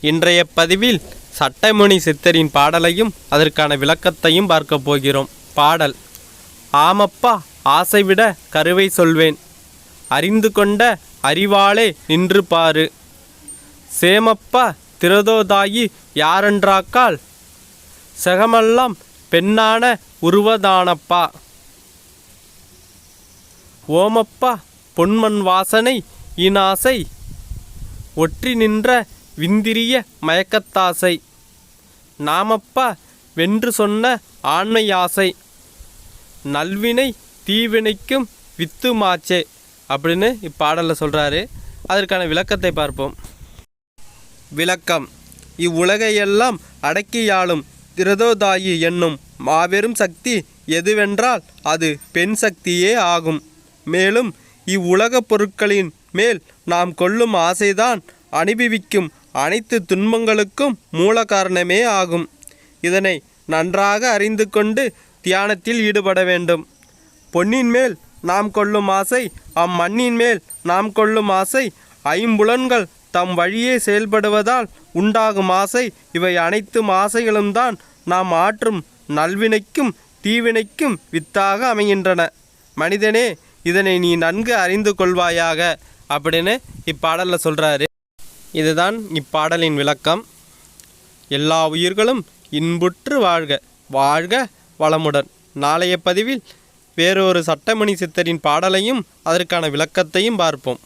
இன்றைய பதிவில் சட்டமணி சித்தரின் பாடலையும் அதற்கான விளக்கத்தையும் பார்க்க போகிறோம். பாடல் ஆமப்பா ஆசைவிட கருவை சொல்வேன். அறிந்து கொண்ட அறிவாளே நின்று பாரு. சேமப்பா திரதோதாயி யாரென்றாக்கால்? செகமெல்லாம் பெண்ணான உருவதானப்பா. ஓமப்பா பொன்மண் வாசனை இனாசை ஒற்றி நின்ற விந்திரிய மயக்கத்தாசை. நாமப்பா வென்று சொன்ன ஆண்மை ஆசை நல்வினை தீவினைக்கும் வித்து மாச்சே அப்படின்னு இப்பாடலில் சொல்கிறாரு அதற்கான விளக்கத்தை பார்ப்போம். விளக்கம். இவ்வுலகையெல்லாம் அடக்கியாளும் திரதோதாயி என்னும் மாபெரும் சக்தி எதுவென்றால் அது பெண் சக்தியே ஆகும். மேலும் இவ்வுலகப் பொருட்களின் மேல் நாம் கொள்ளும் ஆசைதான் அனுபவிக்கும் அனைத்து துன்பங்களுக்கும் மூல காரணமே ஆகும். இதனை நன்றாக அறிந்து கொண்டு தியானத்தில் ஈடுபட வேண்டும். பொன்னின் மேல் நாம் கொள்ளும் ஆசை அம்மண்ணின் மேல் நாம் கொள்ளும் ஆசை ஐம்புலன்கள் தம் வழியே செயல்படுவதால் உண்டாகும் ஆசை இவை அனைத்தும் ஆசைகளும் தான் நாம் ஆற்றும் நல்வினைக்கும் தீவினைக்கும் வித்தாக அமைகின்றன. மனிதனே இதனை நீ நன்கு அறிந்து கொள்வாயாக அப்படின்னு இப்பாடலில் சொல்கிறாரு இதுதான் இப்பாடலின் விளக்கம். எல்லா உயிர்களும் இன்புற்று வாழ்க வாழ்க வளமுடன். நாளைய பதிவில் வேறொரு சட்டமணி சித்தரின் பாடலையும் அதற்கான விளக்கத்தையும் பார்ப்போம்.